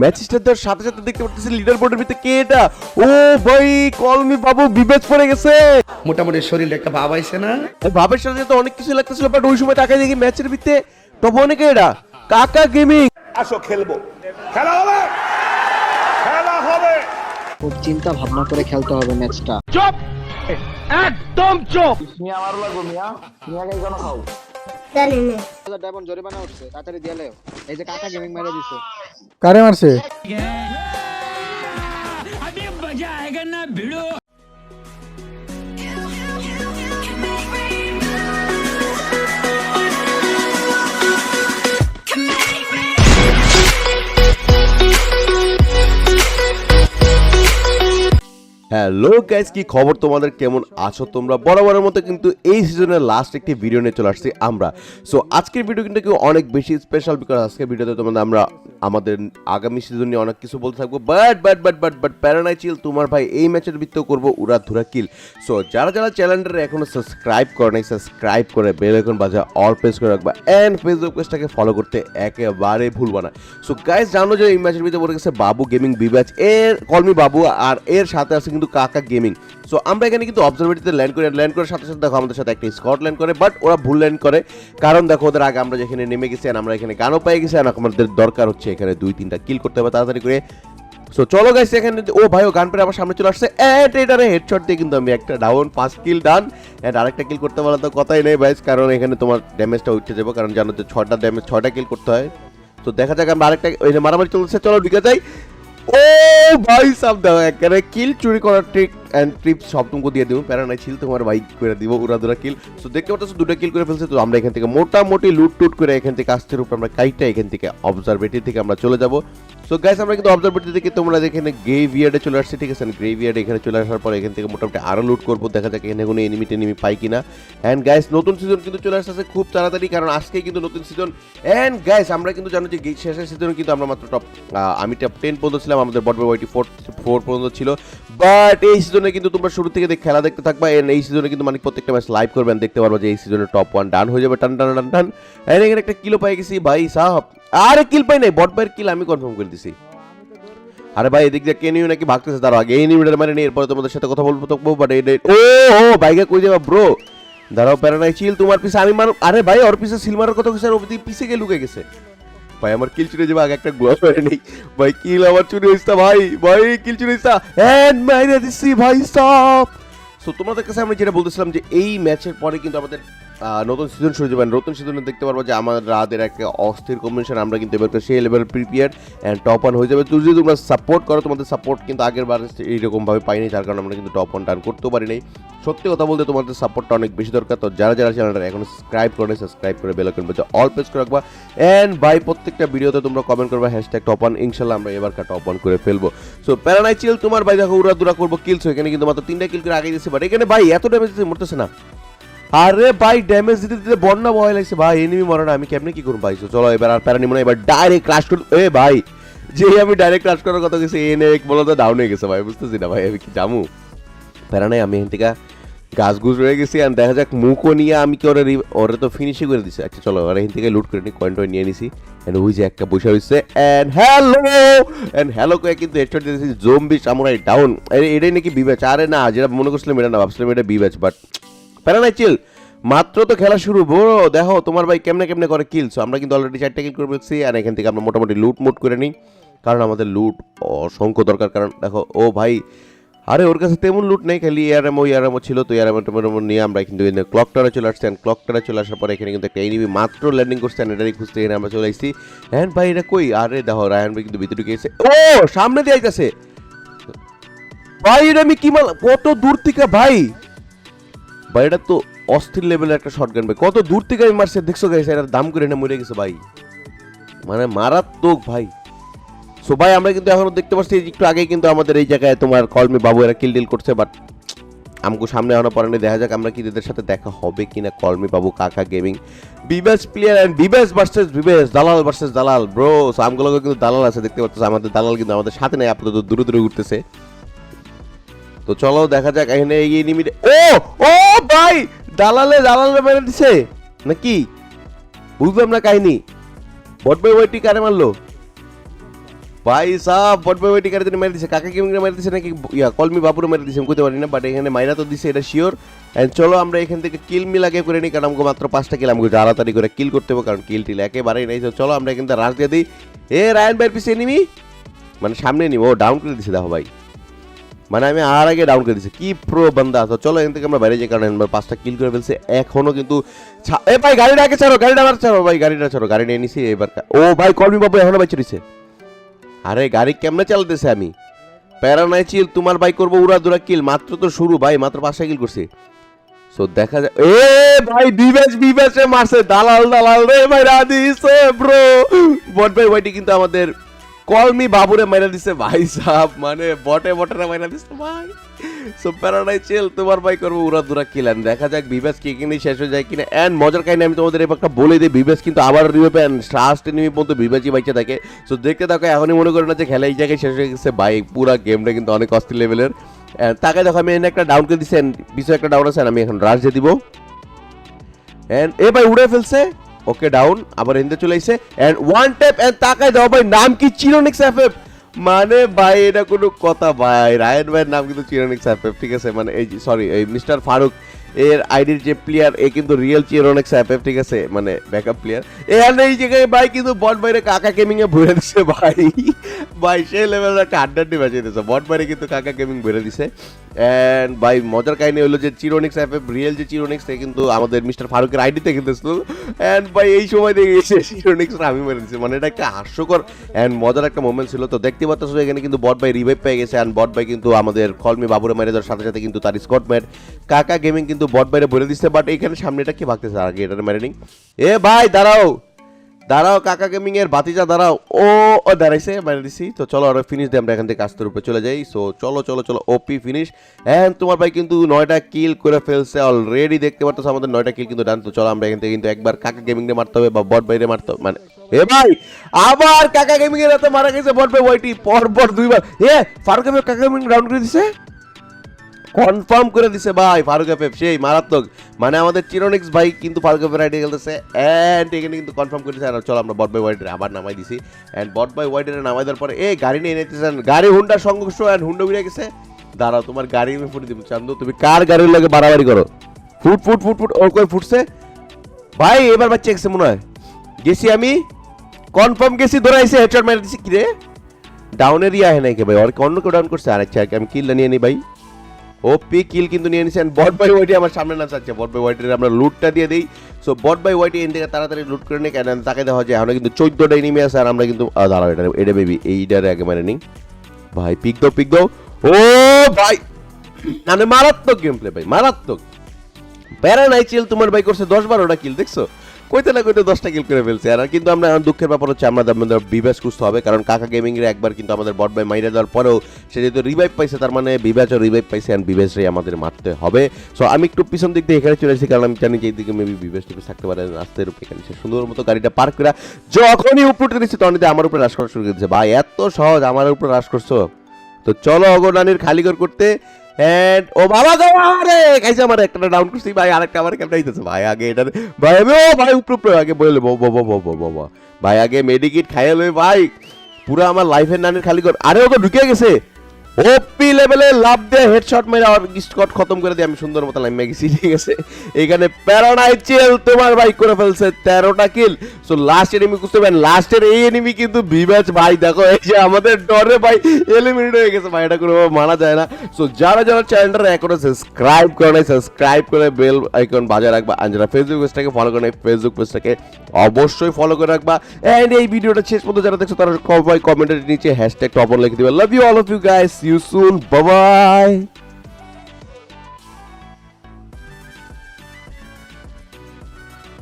Match start সাথে সাথে দেখতে পাচ্ছি লিডার বোর্ডের ভিতরে কে এটা? ও ভাই কলমি বাবু বিবেচ পড়ে গেছে। মোটামুটি শরীরে একটা ভাব আইছে না? ভাবের সাথে তো অনেক কিছু লাগতেছিল বাট ওই সময় তাকাই দেখি ম্যাচের ভিতরে টপ অনেকে এটা কাকা গেমিং আসো খেলব। খেলা হবে! খেলা হবে! খুব চিন্তা ভাবনা করে খেলতে হবে ম্যাচটা। জানি না। ডায়মন্ড জরিমানা উঠছে তাড়াতাড়ি দিয়ে লেও। এই যে কাকা গেমিং মেরে দিছে। কারে মারছে হ্যালো গাইস কি খবর তোমাদের? কেমন আছো তোমরা? বরাবরের মতো কিন্তু এই সিজনের লাস্ট একটি ভিডিও নিয়ে চলে আসছি আমরা। সো আজকের ভিডিও কিন্তু অনেক বেশি স্পেশাল বিকজ আজকের ভিডিওতে তোমাদের আমরা আমাদের আগামী সিজন নিয়ে অনেক কিছু বলতে থাকব। But but but but but প্যারানাই chill তোমার ভাই এই ম্যাচের ভিত্তিও করব উড়া ধুরা কিল সো যারা যারা চ্যানেলটা এখনও সাবস্ক্রাইব করে নাই সাবস্ক্রাইব করে বেল আইকন বাজা অল প্রেস করে রাখবা। এন্ড ফেসবুক পেজটাকে ফলো করতে একেবারে ভুলবা না। সো গাইস জানো যে এই ম্যাচের ভিতরে পড়ে গেছে বাবু গেমিং বিব্যাচ এর কলমি বাবু, আর এর সাথে আছে কিন্তু কাকা গেমিং। সো আমরা এখানে কিন্তু অবজারভেটিতে ল্যান্ড করে ল্যান্ড করার সাথে সাথে দেখো আমাদের সাথে একটা স্কট ল্যান্ড করে বাট ওরা ভুল ল্যান্ড করে। কারণ দেখো, ওদের আগে আমরা যেখানে নেমে গেছি আর আমরা এখানে গানও পেয়ে গেছি আর আমাদের দরকার হচ্ছে এখানে দুই তিনটা কিল করতে হবে তাড়াতাড়ি করে। সো চলো গাইস এখানে ও ভাই, ও গান পেরে আমার সামনে চলে আসছে। এন্ড এটারে হেডশট দিয়ে কিন্তু আমি একটা ডাউন পাঁচ কিল ডান এন্ড আরেকটা কিল করতে বলা তো কথাই নেই ভাইস কারণ এখানে তোমার ড্যামেজটা উঠে যাবে, কারণ জানো যে ছটা ড্যামেজ ছটা কিল করতে হয়। তো দেখা যাক আমরা আরেকটা মারামারি চলছে, চলো ঢুকে যাই। ও ভাই সাব দাও একেবারে কিল চুরি করার ট্রিক অ্যান্ড ট্রিপ সব তোমাকে দিয়ে দিব। প্যারা নাই, ছিল তোমার বাইক করে দিব উড়া দুরা কিল সো দেখতে পাচ্ছ, দুটো কিল করে ফেলছে। তো আমরা এখান থেকে মোটামুটি লুট টুট করে এখান থেকে আস্তের উপর আমরা কাইটা এখান থেকে অবজারভেটরি থেকে আমরা চলে যাব। সো গাইস আমরা কিন্তু অবজারভেটরি থেকে তোমরা এখানে গ্রেভিয়ার্ডে চলে আসছে, ঠিক আছে? গ্রেভিয়ার্ডে এখানে চলে আসার পর এখান থেকে মোটামুটি আরও লুট করব। দেখা যাক এখানে কোনো এনিমি টেনিমি পাই কিনা। অ্যান্ড গাইস নতুন সিজন কিন্তু চলে আসছে খুব তাড়াতাড়ি, কারণ আজকেই কিন্তু নতুন সিজন অ্যান্ড গাইস আমরা কিন্তু জানো যে শেষের সিজনে কিন্তু আমরা মাত্র টপ আমি টপ টেন পর্যন্ত ছিলাম। আমাদের বটবে ওয়াইটি ফোর ফোর পর্যন্ত ছিল। বাট এই সিজনে কিন্তু তোমরা শুরু থেকে খেলা দেখতে থাকবা, and এই সিজনে কিন্তু মানে প্রত্যেকটা ম্যাচ লাইভ করবেন দেখতে পারব যে এই সিজনে টপ ওয়ান ডান হয়ে যাবে, টান টান টান টান। and এখানে একটা কিলো পাই গেছি, ভাই সাহাব। আরে কিল পাই নাই বট ভাইয়ের কিল আমি কনফার্ম করে দিছি। আরে ভাই, এদিক দিয়ে কেনিও নাকি ভাগতেছে তার আগে এই নিমিটার মানে নেই এরপরে তোমাদের সাথে কথা বলব তো বাট এই ও ও, বাইকে কই যাবা ব্রো দাঁড়াও প্যারা নাই চিল তোমার পিছে আমি মার আরে ভাই, ওর পিছে সিল মারার কথা কইছে, আর ও দিকে পিছে গিয়ে লুকে গেছে। ভাই, আমার কিল চুরি যাবে আগে একটা গ্লোভ মেরে নেই। ভাই কিল আমার চুরি হইছে ভাই ভাই কিল চুরি হইছে হ্যান্ড মাইরে দিছি ভাই স্টপ সো তোমাদের কাছে আমি যেটা বলতেছিলাম যে, এই ম্যাচের পরে কিন্তু আমাদের নতুন সিজন শুরু যাবে নতুন সিজনে দেখতে পারব যে আমাদের রাতের একটা অস্থির কম্বিনেশন আমরা কিন্তু এবার সেই level prepare and top one হয়ে যাবে। তুমি যদি তোমরা সাপোর্ট করো, তোমাদের সাপোর্ট কিন্তু আগের বার এইরকমভাবে পাইনি, যার কারণে আমরা কিন্তু টপ ওয়ান টার্ন করতেও নাই সত্যি কথা বলতে তোমাদের সাপোর্টটা অনেক বেশি দরকার। তো যারা যারা চ্যানেলটা এখন সাবস্ক্রাইব করে সাবস্ক্রাইব করে বেল আইকন বাজে অল প্রেস করে রাখবা। এন্ড বাই প্রত্যেকটা ভিডিওতে তোমরা কমেন্ট করবা হ্যাশট্যাগ টপ ওয়ান ইনশাল্লাহ আমরা এবারকার টপ ওয়ান করে ফেলব। সো প্যারানাই চিল তোমার, ভাই, দেখো উড়া দুরা করব কিলস এখানে কিন্তু মাত্র তিনটা কিল করে আগে দিচ্ছে বাট এখানে, ভাই, এত ড্যামেজ মরতেছে না। আরে ভাই ড্যামেজ দিতে দিতে বন্যা ভয় লাগছে। ভাই এনিমি মরে না, আমি কেমনে কি করব ভাই? চলো, এবার আর প্যারা নিব না, এবার ডাইরেক্ট ক্রাশ কর এ ভাই যে আমি ডাইরেক্ট ক্রাশ করার কথা গেছি এনে এক বলো ডাউন হয়ে গেছে ভাই, বুঝতেছি না ভাই, আমি কি জামু? প্যারা নাই, আমি এখান থেকে গাছ গুছ রয়ে গেছি আর দেখা যাক মুখও নিয়ে আমি কি ওরে ওরে তো ফিনিশই করে দিছি। আচ্ছা চলো ওরা এখান থেকে লুট করে নি কয়েন টয়েন নিয়ে নিছি। এন্ড ওই যে একটা বসে হইছে এন্ড হ্যালো এন্ড হ্যালো কয়ে কিন্তু হেডশট দিয়েছি জম্বি সামুরাই ডাউন এটাই নাকি বিবেচ? আরে না, যেটা মনে করছিলাম, এটা না, ভাবছিলাম এটা বিবেচ বাট প্যারা মাত্র তো খেলা শুরু বড় দেখো তোমার ভাই কেমনে কেমনে করে কিল সো আমরা কিন্তু অলরেডি চারটে কিল করে ফেলছি, আর এখান থেকে আমরা মোটামুটি লুট মুট করে নিই। কারণ আমাদের লুট অসংখ্য দরকার, কারণ দেখো, ও ভাই, আরে ওর কাছে তেমন লুট নেই, খালি ইয়ারামো ইয়ারামো ছিল, তো ইয়ারামো টেমো নিয়ে আমরা কিন্তু ক্লক টারে চলে আসছি ক্লক টারে চলে আসার পরে এখানে কিন্তু একটা এনিমি মাত্র ল্যান্ডিং করছে, and এটারই খুঁজতে এখানে আমরা চলে আসছি। হ্যাঁ ভাই, এটা কই? আরে দেখো রায়ন ভাই কিন্তু ভিতরে গিয়েছে। ও, সামনে দিয়ে আইতাছে। ভাই, এটা আমি কি মাল কত দূর থেকে ভাই? ভাই এটা তো অস্থির লেভেলের একটা শটগান ভাই। কত দূর থেকে আমি মারছে, দেখছ গাইছে এটার দাম করে না মরে গেছে ভাই। মানে মারাত্মক ভাই। সো ভাই, আমরা কিন্তু এখনও দেখতে পাচ্ছি একটু আগে কিন্তু আমাদের এই জায়গায় তোমার কলমি বাবু এরা কিল ডিল করছে বাট আমাকে সামনে এখনও পরে দেখা যাক আমরা কি এদের সাথে দেখা হবে কিনা। কলমি বাবু, কাকা গেমিং বিবেস প্লেয়ার অ্যান্ড বিবেস ভার্সেস বিবেস দালাল ভার্সেস দালাল ব্রো সো আমগুলো কিন্তু দালাল আছে, দেখতে পাচ্ছ। আমাদের দালাল কিন্তু আমাদের সাথে নেই, আপাতত দূরে দূরে ঘুরতেছে। তো চলো দেখা যাক, এখানে এই নিমিটে ও ও ভাই, দালালে দালালে মেরে দিছে। নাকি? বুঝলাম না কাহিনী। বট ভাই ওইটি কারে মারলো? ভাই সাহ বট ভাই ওইটি কারে মেরে দিছে? কাকা গেমিং মেরে দিছে নাকি ইয়া, কলমি বাবুরে মেরে দিছে? আমি পারি না বাট এখানে মাইনা তো দিছে, এটা শিওর এন্ড চলো আমরা এখান থেকে কিল মিল আগে করে নিই, কারণ আমাকে মাত্র পাঁচটা কিল আমাকে তাড়াতাড়ি করে কিল করতে হবে, কারণ কিল টিল একেবারেই নেই। তো চলো আমরা এখান থেকে রাশ দিয়ে দিই। এ, রায়ন ভাইয়ের পিছিয়ে নিবি? মানে সামনে নিব। ও ডাউন করে দিছে, দেখো ভাই। মানে আমি আর আগে ডাউন করে দিছি কি প্রো বান্দা? তো চলো এখান থেকে আমরা বাইরে যাই, কারণ আমরা পাঁচটা কিল করে ফেলছে। এখনও কিন্তু এ ভাই, গাড়িটা আগে ছাড়ো, গাড়িটা আবার ছাড়ো, ভাই, গাড়িটা ছাড়ো, গাড়ি নিয়ে নিছি, এবার ও ভাই কলমি বাবু এখনও বাইচে দিছে আরে, গাড়ি কেমনে চালাতেছে আমি? প্যারা নাই চিল তোমার ভাই করব উড়া দুরা কিল মাত্র তো শুরু, ভাই, মাত্র পাঁচটা কিল করছি। সো দেখা যায় এ ভাই, বিবেশ, বিবেশে মারছে, দালাল দালাল রে ভাই রাদিছে ব্রো বট ভাই, ওইটি কিন্তু আমাদের কলমি বাবুরে মাইরা দিছে, ভাই সাহেব মানে বটে, বটেরা মাইরা দিছে, ভাই। সো প্যারাডাই চেল, তোমার ভাই করব, উড়া দুরা কিলান। দেখা যাক বিবেশ কি কিনে, শেষ হয়ে যায় কিনা। এন্ড মজার কাহিনী, আমি তোমাদের একটা বলে দিই বিবেশ কিন্তু আবার রিভেপে লাস্ট এনিমি পর্যন্ত বিবেশই বাইচে থাকে। সো দেখতে থাকো, এখনই মনে করে না যে খেলা এই জায়গায় শেষ হয়ে গেছে। ভাই, পুরা গেমটা কিন্তু অনেক অস্থির লেভেলের তাকে দেখো, আমি এনে একটা ডাউন করে দিচ্ছি পিছনে একটা ডাউন আছে আমি এখন রাশ দিয়ে দিব। এন্ড এ ভাই, উড়ে ফেলছে। ওকে ডাউন আবার এনতে চলে আইছে। এন্ড ওয়ান ট্যাপ এন্ড তাকায় দাও ভাই, নাম কি চিরোনিক্স এফএফ মানে ভাই, এটা কোনো কথা ভাই। রায়ন ভাইয়ের নাম কিন্তু চিরোনিক্স এফএফ ঠিক আছে? মানে এই সরি এই মিস্টার ফারুক এর আইডির যে প্লেয়ার এ কিন্তু রিয়েল চিরোনিক্স এফএফ ঠিক আছে? মানে ব্যাকআপ প্লেয়ার এ আর এই জায়গায় ভাই কিন্তু বট বাইরে কাকা গেমিং এ ভরে দিছে ভাই। ভাই, সেই লেভেলের একটা আড্ডাটি বাজিয়ে দিছে বট বাইরে কিন্তু কাকা গেমিং ভরে দিছে। এন্ড ভাই মজার কাহিনী হলো যে চিরোনিক্স এফএফ রিয়েল যে চিরোনিক্স সে কিন্তু আমাদের মিস্টার ফারুকের আইডিতে কিন্তু অ্যান্ড ভাই এই সময় দেখে এসে চিরোনিক্স আমি মেরে দিছি মানে এটা একটা হাস্যকর অ্যান্ড মজার একটা মোমেন্ট ছিল। তো দেখতে পাচ্ছ এখানে কিন্তু বট ভাই রিভাইভ পেয়ে গেছে। অ্যান্ড বট ভাই কিন্তু আমাদের কলমি বাবুরে মেরে দেওয়ার সাথে সাথে কিন্তু তার স্কট ম্যাট কাকা গেমিং কিন্তু বট বাইরে বলে দিচ্ছে। বাট এখানে সামনে এটা কি ভাগতেছে? আগে এটা মেরে নি এ ভাই, দাঁড়াও। দাঁড়াও, কাকা গেমিং এর বাতিজা দাঁড়াও। ও ও দাঁড়াইছে মেরে দিছি। তো চলো, আর ফিনিশ দিয়ে আমরা এখান থেকে কাস্তের উপরে চলে যাই। সো চলো চলো চলো ওপি ফিনিশ এন্ড তোমার ভাই কিন্তু নয়টা কিল করে ফেলছে অলরেডি দেখতে পাচ্ছ আমাদের নয়টা কিল কিন্তু ডান তো চলো, আমরা এখান থেকে কিন্তু একবার কাকা গেমিং এ মারতে হবে বা বট বাইরে মারতে হবে। মানে এ ভাই, আবার কাকা গেমিং এর এত মারা গেছে বট ভাই ওইটি পর পর দুইবার। এ, ফারুক কাকা গেমিং রাউন্ড করে দিছে? কনফার্ম করে দিছে, ভাই, ফারুক এফ সেই মারাত্মক। মানে আমাদের চিরোনিক্স ভাই কিন্তু ফারুক এফ রাইডে খেলতেছে এন্ড এখানে কিন্তু কনফার্ম করে দিছে, আর চলো আমরা বট বাই ওয়াইডের আবার নামাই দিছি। অ্যান্ড বট বাই ওয়াইডের নামাই দেওয়ার পরে এই গাড়ি নিয়ে নিতেছেন, গাড়ি হুন্ডার সংঘর্ষ অ্যান্ড হুন্ডা বিড়ে গেছে। দাঁড়াও, তোমার গাড়ি আমি ফুটে দিব, চান্দু, তুমি কার গাড়ির লাগে বাড়াবাড়ি করো? ফুট ফুট ফুট ফুট ও কই ফুটছে? ভাই, এবার বাচ্চা গেছে মনে হয়। গেছি আমি কনফার্ম গেছি ধরাইছে হেডশট মেরে দিছি কি রে ডাউনের ইয়া হয় নাকি ভাই আর অন্য কেউ ডাউন করছে, আর আচ্ছা আমি কিলটা নিয়ে নিই ভাই। ওপি কিল কিন্তু নিয়ে নিছেন বট বাই ওয়াইটি আমার সামনে না চাচ্ছে বট বাই ওয়াইটির আমরা লুটটা দিয়ে দিই। সো বট বাই ওয়াইটি এন থেকে তাড়াতাড়ি লুট করে নিই কেন তাকে দেখা যায় আমরা কিন্তু চোদ্দটা এনিমি আছে, আর আমরা কিন্তু দাঁড়াও, এটা এটা বেবি এইটারে আগে মানে নিই। ভাই পিক দাও পিক দাও। ও ভাই! মানে মারাত্মক গেম প্লে ভাই, মারাত্মক। প্যারা নাই চিল তোমার ভাই করছে দশ বারোটা কিল দেখছ? কইতে না কইতে দশটা কিল করে ফেলছে। আর কিন্তু আমরা এখন দুঃখের ব্যাপার হচ্ছে, আমরা আমাদের বিবেচ খুঁজতে হবে, কারণ কাকা গেমিং এর একবার কিন্তু আমাদের বট বাই মাইরে দেওয়ার পরেও সে যেহেতু রিভাইভ পাইছে, তার মানে বিবেচও রিভাইভ পাইছে অ্যান্ড বিবেচরাই আমাদের মারতে হবে। সো আমি একটু পিছন দিক দিয়ে এখানে চলে এসেছি কারণ আমি জানি যে এইদিকে মেবি বিবেচ টিপে থাকতে পারে রাস্তার উপরে এখানে সে সুন্দর মতো গাড়িটা পার্ক করা যখনই উপরে দিচ্ছি তখনই আমার উপরে রাশ করা শুরু করে দিচ্ছে ভাই, এত সহজ আমার উপরে রাশ করছ। তো চলো অগনানির খালি ঘর করতে এন্ড ও বাবা গো আরে কাইছে আমার, একটা ডাউন করছি, ভাই, আরেকটা আমার কেমন আইতেছে ভাই, আগে এটা ভাই, ও, ভাই, উপর, উপরে, আগে বলে বো বো বো বো বো। ভাই, আগে মেডিকিট খাইয়ে লই, ভাই, পুরো আমার লাইফের নানির খালি কর আরে ও তো ঢুকে গেছে। ওপি লেভেলে লাভ দিয়ে হেডশট মেরে আর স্কট খতম করে দিয়ে আমি সুন্দর মতো লাইন গেছি, ঠিক আছে? এখানে প্যারানাই চেল তোমার ভাই করে ফেলছে, তেরোটা কিল সো লাস্ট এনিমি বুঝতে পারেন লাস্টের এই এনিমি কিন্তু বিবেচ ভাই, দেখো, এই যে আমাদের ডরে ভাই এলিমিনেট হয়ে গেছে ভাই, এটা কোনো মানা যায় না। সো যারা যারা চ্যানেলটা এখনও সাবস্ক্রাইব করে নাই সাবস্ক্রাইব করে বেল আইকন বাজায় রাখবা। আর যারা ফেসবুক পেজটাকে ফলো করে ফেসবুক পেজটাকে অবশ্যই ফলো করে রাখবা। এন্ড এই ভিডিওটা শেষ পর্যন্ত যারা দেখছ, তারা সবাই কমেন্টের নিচে হ্যাশট্যাগ টপ লিখে দিবে। Love you all of you guys you soon bye bye